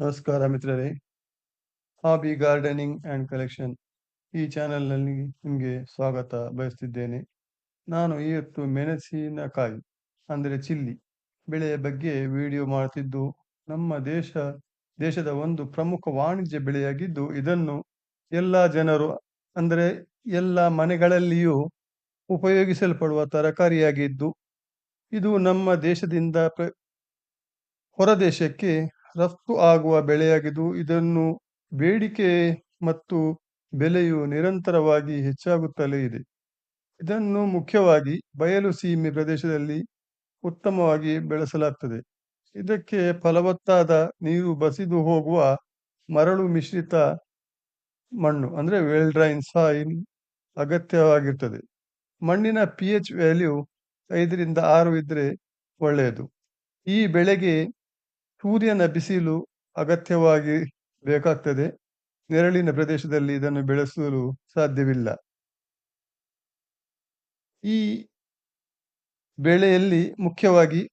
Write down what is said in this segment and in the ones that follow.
ನಮಸ್ಕಾರ ಮಿತ್ರರೇ hobby gardening and collection ಈ ಚಾನೆಲ್ನಲ್ಲಿ ನಿಮಗೆ ಸ್ವಾಗತ ಬಯಸ್ತಿದ್ದೇನೆ. ನಾನು ಇವತ್ತು ಮೆಣಸಿನಕಾಯಿ, ಅಂದರೆ ಚಿಲ್ಲಿ, ಬೆಳೆಯ ಬಗ್ಗೆ ವಿಡಿಯೋ ಮಾಡ್ತಿದ್ದು. ನಮ್ಮ ದೇಶ, ದೇಶದ ಒಂದು ಪ್ರಮುಖ ವಾಣಿಜ್ಯ ಬೆಳೆಯಾಗಿದ್ದು ಇದನ್ನು ಎಲ್ಲ ಜನರು, ಅಂದರೆ ಎಲ್ಲ ಮನೆಗಳಲ್ಲಿಯೂ ಉಪಯೋಗಿಸಲ್ಪಡುವ ತರಕಾರಿಯಾಗಿದ್ದು, ಇದು ನಮ್ಮ ದೇಶದಿಂದ ಹೊರ ದೇಶಕ್ಕೆ ರಫ್ತು ಆಗುವ ಬೆಳೆಯಾಗಿದ್ದು, ಇದನ್ನು ಬೇಡಿಕೆ ಮತ್ತು ಬೆಲೆಯು ನಿರಂತರವಾಗಿ ಹೆಚ್ಚಾಗುತ್ತಲೇ ಇದೆ. ಇದನ್ನು ಮುಖ್ಯವಾಗಿ ಬಯಲು ಸೀಮೆ ಪ್ರದೇಶದಲ್ಲಿ ಉತ್ತಮವಾಗಿ ಬೆಳೆಸಲಾಗ್ತದೆ. ಇದಕ್ಕೆ ಫಲವತ್ತಾದ ನೀರು ಬಸಿದು ಹೋಗುವ ಮರಳು ಮಿಶ್ರಿತ ಮಣ್ಣು, ಅಂದರೆ ವೆಲ್ ಡ್ರೈನ್ ಸಾಯಿಲ್ ಅಗತ್ಯವಾಗಿರ್ತದೆ. ಮಣ್ಣಿನ ಪಿ ಎಚ್ ವ್ಯಾಲ್ಯೂ ಐದರಿಂದ ಆರು ಇದ್ದರೆ ಒಳ್ಳೆಯದು. ಈ ಬೆಳೆಗೆ ಸೂರ್ಯನ ಬಿಸಿಲು ಅಗತ್ಯವಾಗಿ ಬೇಕಾಗ್ತದೆ. ನೆರಳಿನ ಪ್ರದೇಶದಲ್ಲಿ ಇದನ್ನು ಬೆಳೆಸಲು ಸಾಧ್ಯವಿಲ್ಲ. ಈ ಬೆಳೆಯಲ್ಲಿ ಮುಖ್ಯವಾಗಿ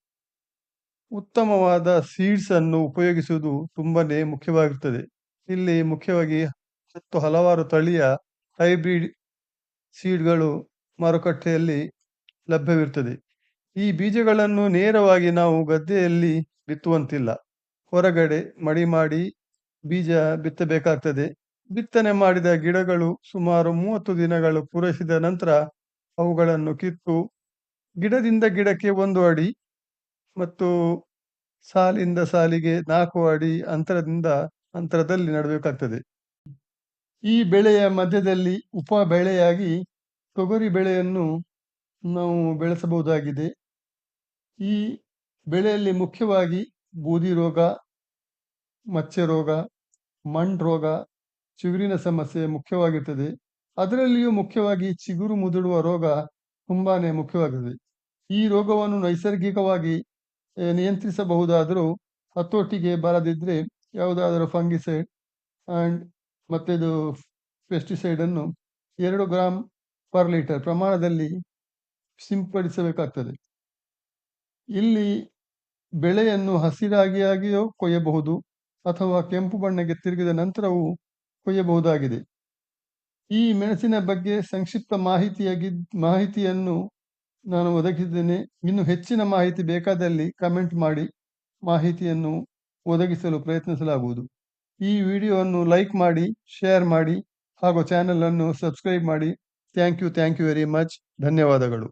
ಉತ್ತಮವಾದ ಸೀಡ್ಸ್ ಅನ್ನು ಉಪಯೋಗಿಸುವುದು ತುಂಬಾ ಮುಖ್ಯವಾಗಿರ್ತದೆ. ಇಲ್ಲಿ ಮುಖ್ಯವಾಗಿ ಹತ್ತು ಹಲವಾರು ತಳಿಯ ಹೈಬ್ರಿಡ್ ಸೀಡ್ಗಳು ಮಾರುಕಟ್ಟೆಯಲ್ಲಿ ಲಭ್ಯವಿರ್ತದೆ. ಈ ಬೀಜಗಳನ್ನು ನೇರವಾಗಿ ನಾವು ಗದ್ದೆಯಲ್ಲಿ ಬಿತ್ತುವಂತಿಲ್ಲ. ಹೊರಗಡೆ ಮಡಿ ಮಾಡಿ ಬೀಜ ಬಿತ್ತಬೇಕಾಗ್ತದೆ. ಬಿತ್ತನೆ ಮಾಡಿದ ಗಿಡಗಳು ಸುಮಾರು ಮೂವತ್ತು ದಿನಗಳು ಪೂರೈಸಿದ ನಂತರ ಅವುಗಳನ್ನು ಕಿತ್ತು ಗಿಡದಿಂದ ಗಿಡಕ್ಕೆ ಒಂದು ಅಡಿ ಮತ್ತು ಸಾಲಿಂದ ಸಾಲಿಗೆ ನಾಲ್ಕು ಅಡಿ ಅಂತರದಿಂದ ಅಂತರದಲ್ಲಿ ನಡಬೇಕಾಗ್ತದೆ. ಈ ಬೆಳೆಯ ಮಧ್ಯದಲ್ಲಿ ಉಪ ಬೆಳೆಯಾಗಿ ತೊಗರಿ ಬೆಳೆಯನ್ನು ನಾವು ಬೆಳೆಸಬಹುದಾಗಿದೆ. ಈ ಬೆಳೆಯಲ್ಲಿ ಮುಖ್ಯವಾಗಿ ಬೂದಿ ರೋಗ, ಮಚ್ಚೆ ರೋಗ, ಮಣ್ ರೋಗ, ಚಿಗುರಿನ ಸಮಸ್ಯೆ ಮುಖ್ಯವಾಗಿರ್ತದೆ. ಅದರಲ್ಲಿಯೂ ಮುಖ್ಯವಾಗಿ ಚಿಗುರು ಮುದುಡುವ ರೋಗ ತುಂಬಾನೇ ಮುಖ್ಯವಾಗಿದೆ ಈ ರೋಗವನ್ನು ನೈಸರ್ಗಿಕವಾಗಿ ನಿಯಂತ್ರಿಸಬಹುದಾದರೂ ಹತೋಟಿಗೆ ಬರದಿದ್ದರೆ ಯಾವುದಾದರೂ ಫಂಗಿಸೈಡ್ ಆ್ಯಂಡ್ ಮತ್ತಿದು ಪೆಸ್ಟಿಸೈಡನ್ನು ಎರಡು ಗ್ರಾಮ್ ಪರ್ ಲೀಟರ್ ಪ್ರಮಾಣದಲ್ಲಿ ಸಿಂಪಡಿಸಬೇಕಾಗ್ತದೆ. ಇಲ್ಲಿ ಬೆಳೆಯನ್ನು ಹಸಿರಾಗಿಯಾಗಿಯೋ ಕೊಯ್ಯಬಹುದು ಅಥವಾ ಕೆಂಪು ಬಣ್ಣಕ್ಕೆ ತಿರುಗಿದ ನಂತರವೂ ಕೊಯ್ಯಬಹುದಾಗಿದೆ. ಈ ಮೆಣಸಿನ ಬಗ್ಗೆ ಸಂಕ್ಷಿಪ್ತ ಮಾಹಿತಿಯಾಗಿ, ಮಾಹಿತಿಯನ್ನು ನಾನು ಒದಗಿಸಿದ್ದೇನೆ. ಇನ್ನು ಹೆಚ್ಚಿನ ಮಾಹಿತಿ ಬೇಕಾದಲ್ಲಿ ಕಮೆಂಟ್ ಮಾಡಿ ಮಾಹಿತಿಯನ್ನು ಒದಗಿಸಲು ಪ್ರಯತ್ನಿಸಲಾಗುವುದು. ಈ ವಿಡಿಯೋವನ್ನು ಲೈಕ್ ಮಾಡಿ, ಶೇರ್ ಮಾಡಿ ಹಾಗೂ ಚಾನಲನ್ನು ಸಬ್ಸ್ಕ್ರೈಬ್ ಮಾಡಿ. Thank you thank you very much. ಧನ್ಯವಾದಗಳು.